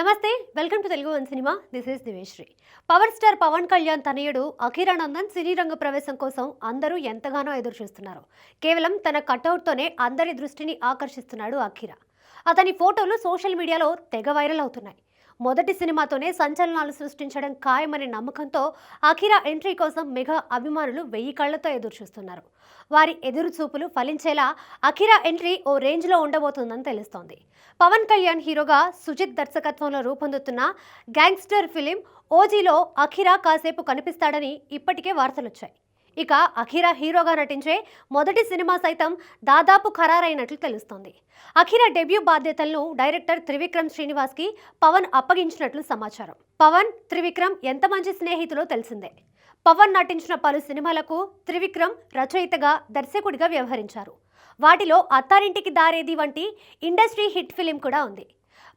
నమస్తే welcome to Telugu one cinema. This is దివేశ్రీ power star Pawan Kalyan తనయుడు అఖీరానందన్ సినీ రంగ ప్రవేశం కోసం అందరూ ఎంతగానో ఎదురు చూస్తున్నారు. కేవలం తన కటౌట్తోనే అందరి దృష్టిని ఆకర్షిస్తున్నాడు అఖీరా అతని ఫోటోలు సోషల్ మీడియాలో తెగ వైరల్ అవుతున్నాయి. మొదటి సినిమాతోనే సంచలనాలు సృష్టించడం ఖాయమనే నమ్మకంతో అఖిరా ఎంట్రీ కోసం మెగా అభిమానులు వెయ్యి కళ్ళతో ఎదురు చూస్తున్నారు వారి ఎదురు చూపులు ఫలించేలా అఖిరా ఎంట్రీ ఓ రేంజ్లో ఉండబోతుందని తెలుస్తోంది. పవన్ కళ్యాణ్ హీరోగా సుజిత్ దర్శకత్వంలో రూపొందుతున్న గ్యాంగ్స్టర్ ఫిలిం ఓజీలో అఖిరా కాసేపు కనిపిస్తాడని ఇప్పటికే వార్తలొచ్చాయి. ఇక అఖిర హీరోగా నటించే మొదటి సినిమా సైతం దాదాపు ఖరారైనట్లు తెలుస్తోంది. అఖిర డెబ్యూ బాధ్యతలను డైరెక్టర్ త్రివిక్రమ్ శ్రీనివాస్కి పవన్ అప్పగించినట్లు సమాచారం. పవన్ త్రివిక్రమ్ ఎంత మంచి స్నేహితులో తెలిసిందే. పవన్ నటించిన పలు సినిమాలకు త్రివిక్రమ్ రచయితగా దర్శకుడిగా వ్యవహరించారు. వాటిలో అత్తారింటికి దారేది వంటి ఇండస్ట్రీ హిట్ ఫిలిం కూడా ఉంది.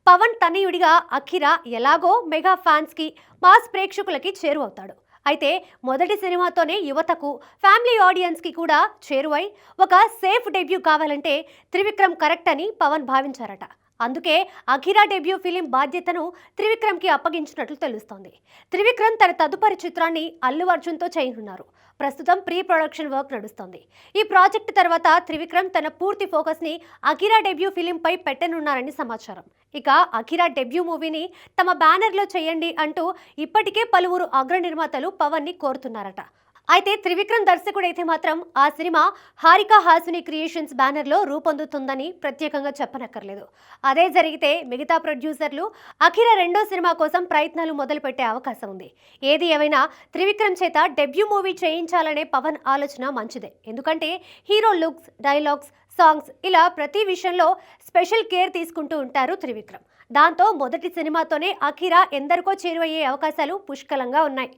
పవన్ తనయుడిగా అఖిరా ఎలాగో మెగా ఫ్యాన్స్కి మాస్ ప్రేక్షకులకి చేరువవుతాడు. అయితే మొదటి సినిమాతోనే యువతకు ఫ్యామిలీ ఆడియన్స్కి కూడా చేరువై ఒక సేఫ్ డెబ్యూ కావాలంటే త్రివిక్రమ్ కరెక్ట్ అని పవన్ భావించారట. అందుకే అఖిరా డెబ్యూ ఫిలిం బాధ్యతను త్రివిక్రమ్కి అప్పగించినట్లు తెలుస్తోంది. త్రివిక్రమ్ తన తదుపరి చిత్రాన్ని అల్లు అర్జున్తో చేయనున్నారు. ప్రస్తుతం ప్రీ ప్రొడక్షన్ వర్క్ నడుస్తోంది. ఈ ప్రాజెక్ట్ తర్వాత త్రివిక్రమ్ తన పూర్తి ఫోకస్ని అఖిరా డెబ్యూ ఫిలింపై పెట్టనున్నారని సమాచారం. ఇక అఖిరా డెబ్యూ మూవీని తమ బ్యానర్లో చేయండి అంటూ ఇప్పటికే పలువురు అగ్ర నిర్మాతలు పవన్ని కోరుతున్నారట. అయితే త్రివిక్రమ్ దర్శకుడైతే మాత్రం ఆ సినిమా హారిక హాసుని క్రియేషన్స్ బ్యానర్లో రూపొందుతుందని ప్రత్యేకంగా చెప్పనక్కర్లేదు. అదే జరిగితే మిగతా ప్రొడ్యూసర్లు అఖిర రెండో సినిమా కోసం ప్రయత్నాలు మొదలుపెట్టే అవకాశం ఉంది. ఏది ఏమైనా త్రివిక్రమ్ చేత డెబ్యూ మూవీ చేయించాలనే పవన్ ఆలోచన మంచిదే. ఎందుకంటే హీరో లుక్స్ డైలాగ్స్ సాంగ్స్ ఇలా ప్రతి విషయంలో స్పెషల్ కేర్ తీసుకుంటూ ఉంటారు త్రివిక్రమ్. దాంతో మొదటి సినిమాతోనే అఖిరా ఎందరికో చేరువయ్యే అవకాశాలు పుష్కలంగా ఉన్నాయి.